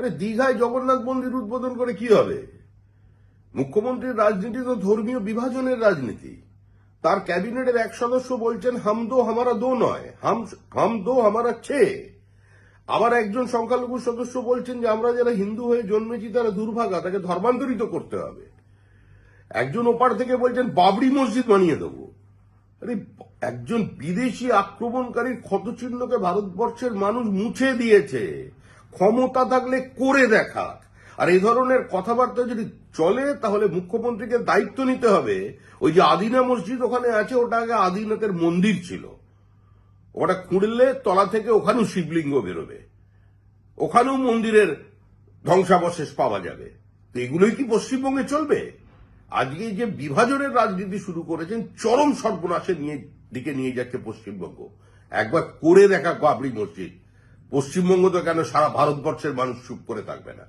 আরে দীঘায় জগন্নাথ মন্দির উদ্বোধন করে কি হবে? মুখ্যমন্ত্রীর রাজনীতি তো ধর্মীয় বিভাজনের রাজনীতি। তার ক্যাবিনেটের এক সদস্য বলছেন, হাম দো হামারা দো নয়, হাম দো হামারা ছে। আবার একজন সংখ্যালঘু সদস্য বলছেন যে, আমরা যারা হিন্দু হয়ে জন্মেছি, তারা দুর্ভাগা, তাকে ধর্মান্তরিত করতে হবে। একজন ওপার থেকে বলছেন, বাবরি মসজিদ বানিয়ে দেবো। আরে, একজন বিদেশি আক্রমণকারীর ক্ষতচিহ্নকে ভারতবর্ষের মানুষ মুছে দিয়েছে। ক্ষমতা থাকলে করে দেখা। আর এই ধরনের কথাবার্তা যদি চলে, তাহলে মুখ্যমন্ত্রীকে দায়িত্ব নিতে হবে। ওই যে আদিনা মসজিদ ওখানে আছে, ওটা আগে আদিনাথের মন্দির ছিল। ওটা খুঁড়লে তলা থেকে ওখানেও শিবলিঙ্গ বেরোবে। ওখানেও মন্দিরের ধ্বংসাবশেষ পাওয়া যাবে। তো এগুলোই কি পশ্চিমবঙ্গে চলবে? আজকে যে বিভাজনের রাজনীতি শুরু করেছেন, চরম সর্বনাশের নিয়ে, দিকে নিয়ে যাচ্ছে পশ্চিমবঙ্গ। একবার করে দেখা বাবরি মসজিদ। পশ্চিমবঙ্গ তো কেন সারা ভারতবর্ষের মানুষ চুপ করে থাকবে না?